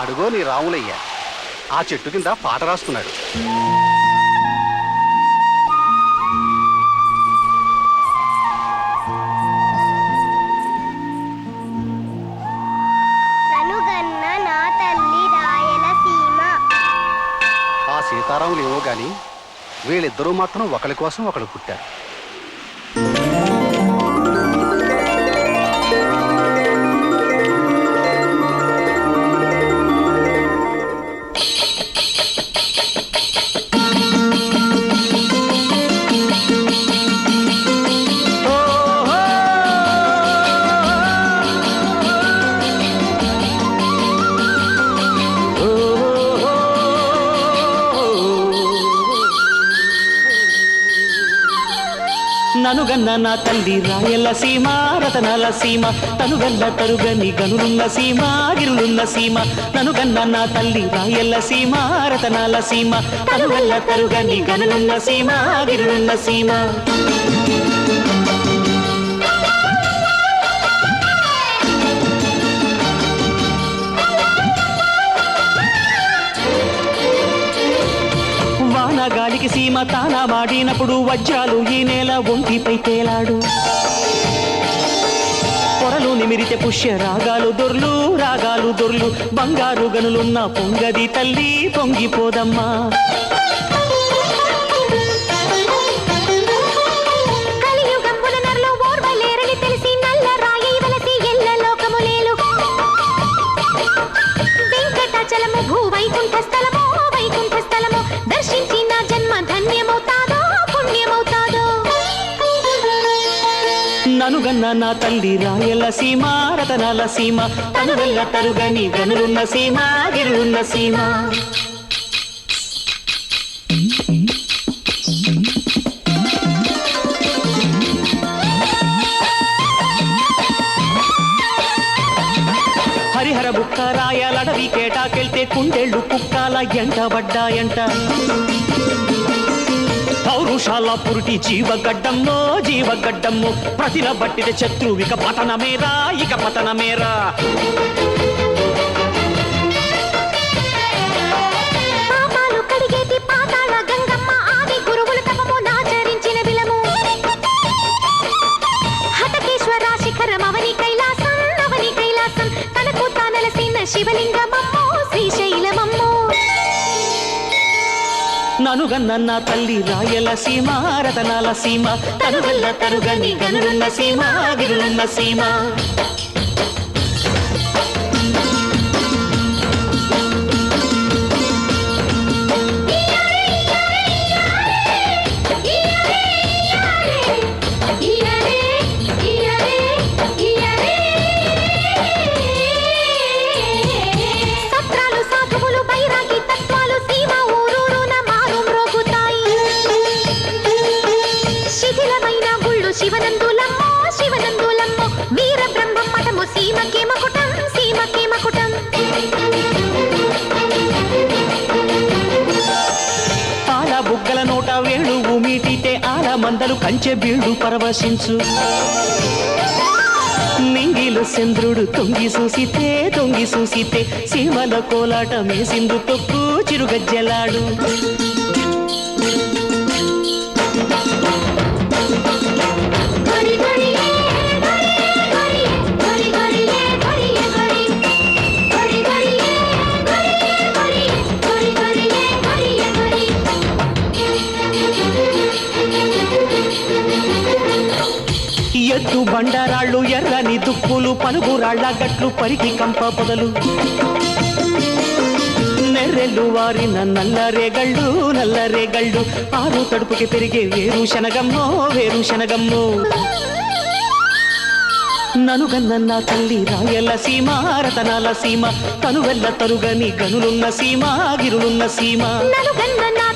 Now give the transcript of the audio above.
అడుగో నీ రాములయ్య. ఆ చెట్టు కింద పాట రాస్తున్నాడు. ననుగన్న నా తల్లి రాయలసీమ ఆ సీతారాములు ఏమో గాని వీళ్ళిద్దరూ మాత్రం ఒకరి కోసం ఒకరు పుట్టారు. ననుగన్న నా తల్లి రాయల సీమ రతనాల సీమ తనుగల్ల తరుగని గనులున్న సీమ గిరులున్న సీమ ననుగన్న నా తల్లి రాయల సీమ రతనాల సీమ తనుగల్ల తరుగని గనులున్న సీమ గిరులున్న సీమ. వాన గాలికి సీమ తాన వాడినప్పుడు వజ్రాలు ఈ నేల ఒంటిపై తేలాడు. పొరలు నిమిరితే పుష్య రాగాలు దొర్లు రాగాలు దొర్లు బంగారు గనులున్న పొంగది తల్లి పొంగిపోదమ్మా. దర్శించి ననుగన్న నా తల్లి రాయల సీమ రతనాల సీమ తను తరుగని గనులున్న సీమ గిరులున్న సీమ. హరిహర బుక్క రాయలడవి కేటాకెళ్తే కుండెళ్ళు కుక్కాల ఎంట ఎంటబడ్డాయంట పౌరుషాల పురుటి జీవగడ్డమ్మో జీవగడ్డమ్మో ప్రతిన బట్టిన శత్రువిక పతనమేరా ఇక పతనమేరా. పాపాలు ననుగన్న నా తల్లి రాయల సీమ రతనాల సీమ. తను తనుగని తరుగని గనులున్న సీమ గిరులున్న సీమ. బుగ్గల నోట వేణు మీటితే ఆల మందలు కంచె బీడు పరవశించు. నింగిలు చంద్రుడు తొంగి చూసితే తొంగి చూసితే సీమల కోలాట మేసిందు తొక్కు చిరుగజ్జలాడు. ఎత్తు బండరాళ్ళు ఎర్రని దుప్పులు పలుగురాళ్ళ గట్లు పరికి కంప పొదలు. నెర్రెళ్ళు వారిన నల్లరేగళ్ళు నల్లరేగళ్ళు ఆరు తడుపుకి పెరిగే వేరు శనగమ్మో వేరు శనగమ్మో. నలుగన్న తల్లి రాయల సీమ రతనాల సీమ. తనువెల్ల తరుగని గనులున్న సీమ గిరులున్న సీమ. నలుగన్న